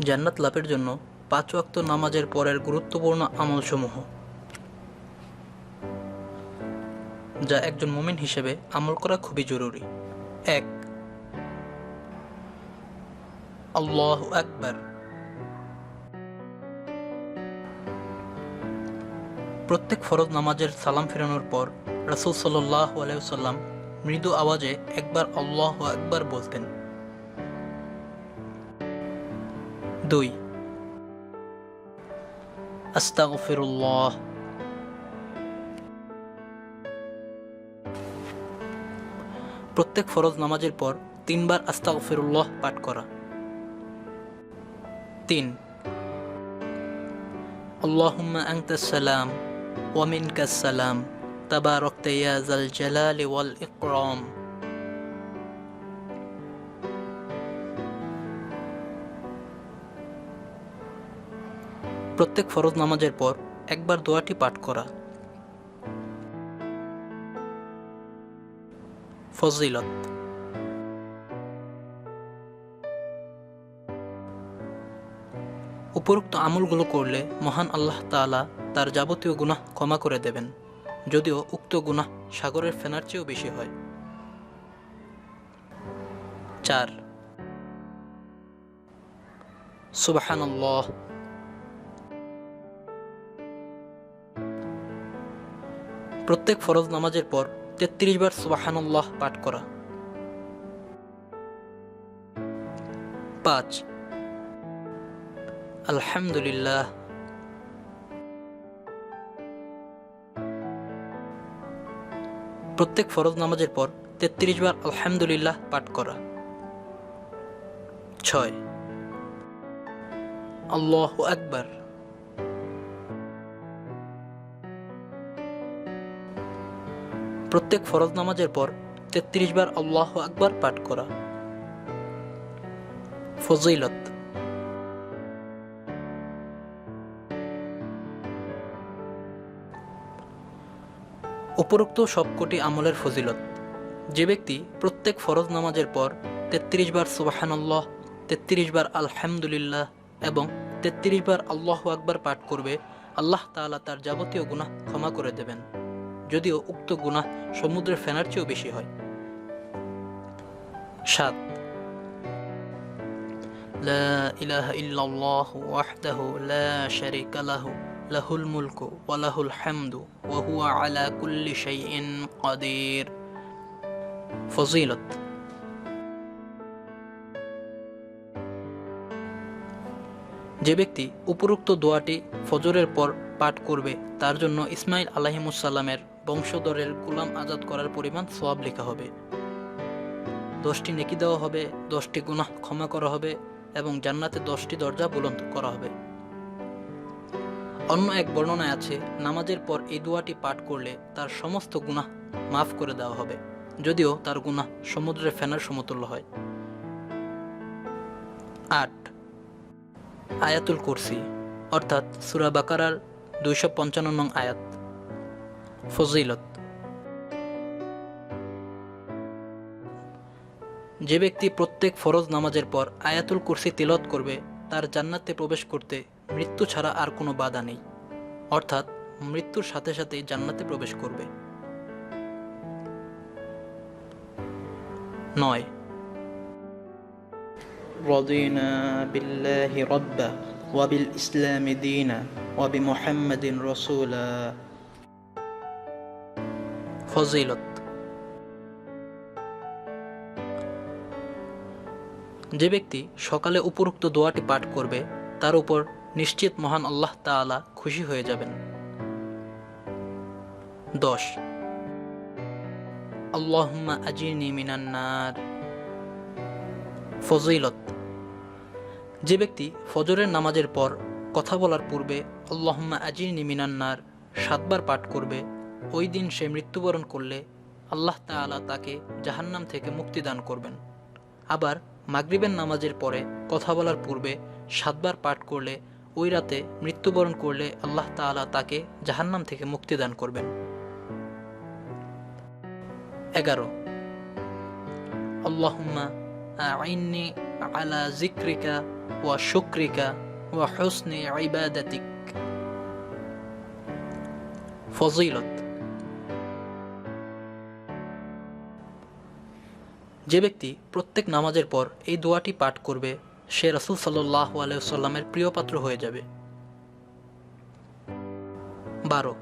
জান্নাত লাভের জন্য পাঁচ ওয়াক্ত নামাজের পরের গুরুত্বপূর্ণ আমলসমূহ। যা একজন মুমিন হিসেবে আমল করা খুবই জরুরি। এক, আল্লাহ আকবার। প্রত্যেক ফরজ নামাজের সালাম ফেরানোর পর রাসূল সাল্লাহ আলাইসাল্লাম মৃদু আওয়াজে একবার আল্লাহ আকবার বলতেন। দুই। আস্তাগফিরুল্লাহ। প্রত্যেক ফরজ নামাজের পর তিনবার আস্তাগফিরুল্লাহ পাঠ করা। তিন। আল্লাহুম্মা আনতাস সালাম ওয়া মিনকাস সালাম। তাবারাকতা ইয়া যাল জালালি ওয়াল ইকরাম। প্রত্যেক ফরজ নামাজের পর একবার দোয়াটি পাঠ করা। ফজিলত। উপরোক্ত আমলগুলো করলে মহান আল্লাহ তাআলা তার যাবতীয় গুনাহ ক্ষমা করে দেবেন, যদিও উক্ত গুনাহ সাগরের ফেনার চেয়েও বেশি হয়। চার। সুবহানাল্লাহ। প্রত্যেক ফরজ নামাজের পর তেত্রিশ বার সুবাহানুল্লাহ পাঠ করা। পাঁচ। আলহামদুলিল্লাহ। প্রত্যেক ফরজ নামাজের পর তেত্রিশ বার আলহামদুলিল্লাহ পাঠ করা। ছয়। আল্লাহ আকবার। প্রত্যেক ফরজ নামাজের পর তেত্রিশ বার আল্লাহ আকবার পাঠ করা। ফজিলত। উপরোক্ত সবকটি আমলের ফজিলত। যে ব্যক্তি প্রত্যেক ফরজ নামাজের পর তেত্রিশ বার সুবাহানাল্লাহ, তেত্রিশ বার আলহামদুলিল্লাহ এবং তেত্রিশ বার আল্লাহ আকবার পাঠ করবে, আল্লাহ তাআলা তার যাবতীয় গুনাহ ক্ষমা করে দেবেন। যদিও উক্ত গুনাহ সমুদ্রের ফেনার চেয়েও বেশি হয়। সাত। লা ইলাহা ইল্লাল্লাহ ওয়াহদাহু লা শারিকা লাহু, লাহুল মুলকু ওয়া লাহুল হামদু আলা কুল্লি শাইইন কাদির। যে ব্যক্তি উপরোক্ত দোয়াটি ফজরের পর পাঠ করবে, তার জন্য ইসমাইল আলহিমুসাল্লামের বংশধরের গোলাম আজাদ করার পরিমাণ সোয়াব লেখা হবে। দশটি নেকি দেওয়া হবে, দশটি গুনাহ ক্ষমা করা হবে এবং জান্নাতে দশটি দরজা বুলন্ত করা হবে। অন্য এক বর্ণনায় আছে, নামাজের পর এই দোয়াটি পাঠ করলে তার সমস্ত গুনাহ মাফ করে দেওয়া হবে, যদিও তার গুনাহ সমুদ্রের ফেনার সমতুল্য হয়। আট। আয়াতুল কুরসি, অর্থাৎ সুরা বাকারার দুইশো পঞ্চান্ন নং আয়াত। ফজিলত যে ব্যক্তি প্রত্যেক ফরজ নামাজের পর আয়াতুল কুরসি তিলত করবে তার জান্নাতে প্রবেশ করতে মৃত্যু ছাড়া আর কোনো বাধা নেই অর্থাৎ মৃত্যুর সাথে সাথে জান্নাতে প্রবেশ করবে নয় رضينا بالله ربا وبالإسلام دينا وبمحمد رسولا ফজিলত। যে ব্যক্তি সকালে উপরোক্ত দোয়াটি পাঠ করবে, তার উপর নিশ্চিত মহান আল্লাহ তাআলা খুশি হয়ে যাবেন। দশ। আল্লাহুম্মা আজিনি মিনান্নার ফজিলত। যে ব্যক্তি ফজরের নামাজের পর কথা বলার পূর্বে আল্লাহম্মা আজিনি মিনান্নার সাতবার পাঠ করবে ওই দিন সে মৃত্যুবরণ করলে আল্লাহ তাআলা তাকে জাহান্নাম থেকে মুক্তি দান করবেন। আবার মাগরিবের নামাজের পরে কথা বলার পূর্বে সাতবার পাঠ করলে ওই রাতে মৃত্যুবরণ করলে আল্লাহ তাআলা তাকে জাহান্নাম থেকে মুক্তি দান করবেন। এগারো। আল্লাহুম্মা আইন্নি আলা জিক্রিকা ওয়া শুক্রিকা ওয়া হুসনি ইবাদাতিক। ফজিলত। যে ব্যক্তি প্রত্যেক নামাজের পর এই দোয়াটি পাঠ করবে সে রসুল সাল্লাহ আলাইসাল্লামের প্রিয় পাত্র হয়ে যাবে বারো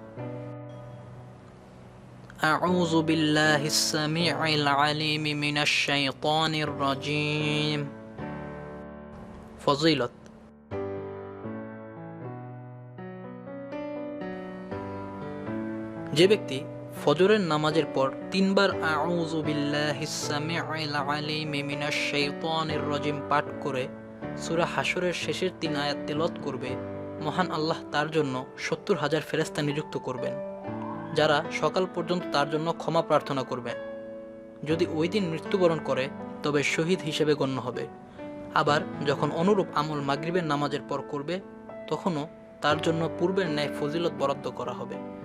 أعوذ بالله السميع العليم من الشيطان الرجيم فضيلة যে ব্যক্তি ফজরের নামাজের পর তিনবার রাজিম পাঠ করে সুরা হাসরের শেষের তিন আয়াত তেলাওয়াত করবে। মহান আল্লাহ তার জন্য সত্তর হাজার ফেরেস্তা নিযুক্ত করবেন, যারা সকাল পর্যন্ত তার জন্য ক্ষমা প্রার্থনা করবে। যদি ওই দিন মৃত্যুবরণ করে, তবে শহীদ হিসেবে গণ্য হবে। আবার যখন অনুরূপ আমল মাগরিবের নামাজের পর করবে, তখনও তার জন্য পূর্বের ন্যায় ফজিলত বরাদ্দ করা হবে।